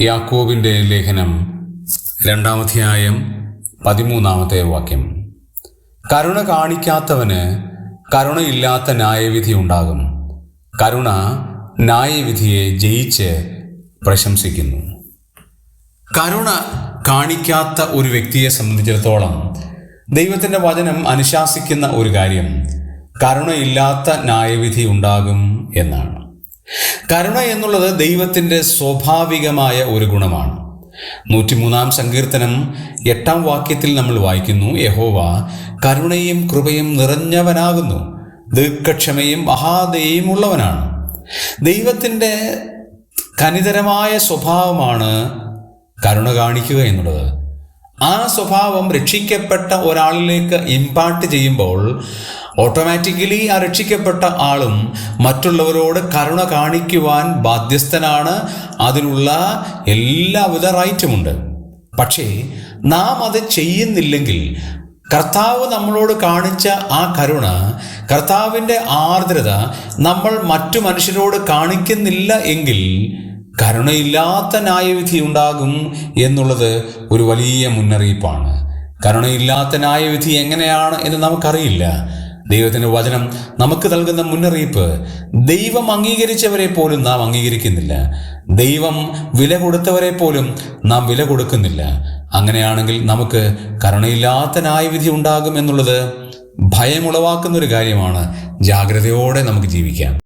യാക്കോബിന്റെ ലേഖനം രണ്ടാമധ്യായം പതിമൂന്നാമത്തെ വാക്യം. കരുണ കാണിക്കാത്തവന് കരുണയില്ലാത്ത ന്യായവിധി ഉണ്ടാകും. കരുണ ന്യായവിധിയെ ജയിച്ച് പ്രശംസിക്കുന്നു. കരുണ കാണിക്കാത്ത ഒരു വ്യക്തിയെ സംബന്ധിച്ചിടത്തോളം ദൈവത്തിന്റെ വചനം അനുശാസിക്കുന്ന ഒരു കാര്യം കരുണയില്ലാത്ത ന്യായവിധി ഉണ്ടാകും എന്നാണ്. കരുണ എന്നുള്ളത് ദൈവത്തിന്റെ സ്വാഭാവികമായ ഒരു ഗുണമാണ്. നൂറ്റിമൂന്നാം സങ്കീർത്തനം എട്ടാം വാക്യത്തിൽ നമ്മൾ വായിക്കുന്നു യഹോവ കരുണയും കൃപയും നിറഞ്ഞവനാകുന്നു ദീർഘക്ഷമയും മഹാദയും ഉള്ളവനാണ് ദൈവത്തിന്റെ കനിതരമായ സ്വഭാവമാണ് കരുണ കാണിക്കുക എന്നുള്ളത്. ആ സ്വഭാവം രക്ഷിക്കപ്പെട്ട ഒരാളിലേക്ക് ഇമ്പാക്ട് ചെയ്യുമ്പോൾ ഓട്ടോമാറ്റിക്കലി ആ രക്ഷിക്കപ്പെട്ട ആളും മറ്റുള്ളവരോട് കരുണ കാണിക്കുവാൻ ബാധ്യസ്ഥനാണ്. അതിനുള്ള എല്ലാവിധ റൈറ്റുമുണ്ട് പക്ഷേ നാം അത് ചെയ്യുന്നില്ലെങ്കിൽ കർത്താവ് നമ്മളോട് കാണിച്ച ആ കരുണ കർത്താവിന്റെ ആർദ്രത നമ്മൾ മറ്റു മനുഷ്യരോട് കാണിക്കുന്നില്ല എങ്കിൽ കരുണയില്ലാത്ത ന്യായവിധി ഉണ്ടാകും എന്നുള്ളത് ഒരു വലിയ മുന്നറിയിപ്പാണ്. കരുണയില്ലാത്ത ന്യായവിധി എങ്ങനെയാണ് എന്ന് നമുക്കറിയില്ല. ദൈവത്തിന്റെ വചനം നമുക്ക് നൽകുന്ന മുന്നറിയിപ്പ് ദൈവം അംഗീകരിച്ചവരെ പോലും നാം അംഗീകരിക്കുന്നില്ല. ദൈവം വില കൊടുത്തവരെ പോലും നാം വില കൊടുക്കുന്നില്ല. അങ്ങനെയാണെങ്കിൽ നമുക്ക് കരുണയില്ലാത്ത ന്യായവിധി ഉണ്ടാകും എന്നുള്ളത് ഭയമുളവാക്കുന്ന ഒരു കാര്യമാണ്. ജാഗ്രതയോടെ നമുക്ക് ജീവിക്കാം.